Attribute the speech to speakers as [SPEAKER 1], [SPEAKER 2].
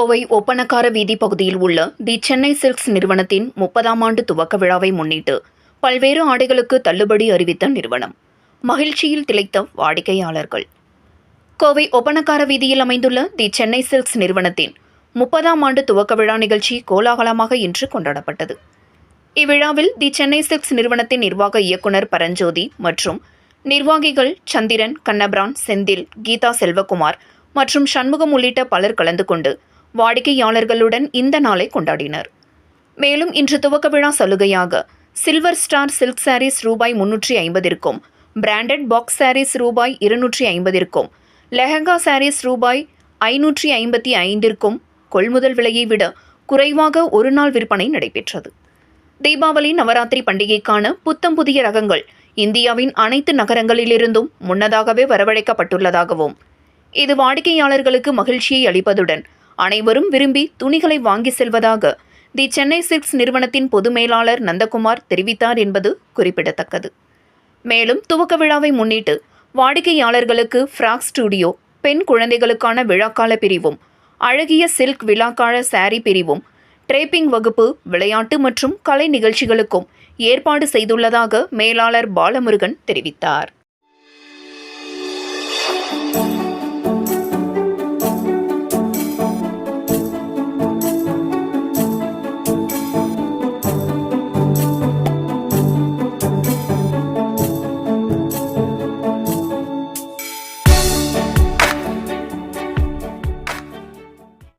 [SPEAKER 1] கோவை ஒப்பனக்கார வீதி பகுதியில் உள்ள தி சென்னை சில்க்ஸ் நிறுவனத்தின் முப்பதாம் ஆண்டு துவக்க விழாவை முன்னிட்டு பல்வேறு ஆடைகளுக்கு தள்ளுபடி அறிவித்த நிறுவனம். மகிழ்ச்சியில் திளைத்த வாடிக்கையாளர்கள். கோவை ஒப்பனக்கார வீதியில் அமைந்துள்ள தி சென்னை சில்க்ஸ் நிறுவனத்தின் முப்பதாம் ஆண்டு துவக்க விழா நிகழ்ச்சி கோலாகலமாக இன்று கொண்டாடப்பட்டது. இவ்விழாவில் தி சென்னை சில்க்ஸ் நிறுவனத்தின் நிர்வாக இயக்குனர் பரஞ்சோதி மற்றும் நிர்வாகிகள் சந்திரன் கண்ணபிரான் செந்தில் கீதா செல்வகுமார் மற்றும் சண்முகம் உள்ளிட்ட பலர் கலந்து கொண்டு வாடிக்கையாளர்களுடன் இந்த நாளை கொண்டாடினர். மேலும் இன்று துவக்க விழா சலுகையாக சில்வர் ஸ்டார் சில்க் சாரீஸ் ரூபாய் முன்னூற்றி ஐம்பதிற்கும் பிராண்டட் பாக்ஸ் சாரீஸ் ரூபாய் இருநூற்றி ஐம்பதிற்கும் லெஹங்கா சாரீஸ் ரூபாய் ஐநூற்றி ஐம்பத்தி ஐந்திற்கும் கொள்முதல் விலையை விட குறைவாக ஒரு நாள் விற்பனை நடைபெற்றது. தீபாவளி நவராத்திரி பண்டிகைக்கான புத்தம் புதிய ரகங்கள் இந்தியாவின் அனைத்து நகரங்களிலிருந்தும் முன்னதாகவே வரவழைக்கப்பட்டுள்ளதாகவும் இது வாடிக்கையாளர்களுக்கு மகிழ்ச்சியை அளிப்பதுடன் அனைவரும் விரும்பி துணிகளை வாங்கி செல்வதாக தி சென்னை சில்க்ஸ் நிறுவனத்தின் பொது மேலாளர் நந்தகுமார் தெரிவித்தார் என்பது குறிப்பிடத்தக்கது. மேலும் துவக்க விழாவை முன்னிட்டு வாடிக்கையாளர்களுக்கு ஃப்ராக் ஸ்டுடியோ பெண் குழந்தைகளுக்கான விழாக்கால பிரிவும் அழகிய சில்க் விழாக்கால சாரி பிரிவும் ட்ரேப்பிங் வகுப்பு விளையாட்டு மற்றும் கலை நிகழ்ச்சிகளுக்கும் ஏற்பாடு செய்துள்ளதாக மேலாளர் பாலமுருகன் தெரிவித்தார்.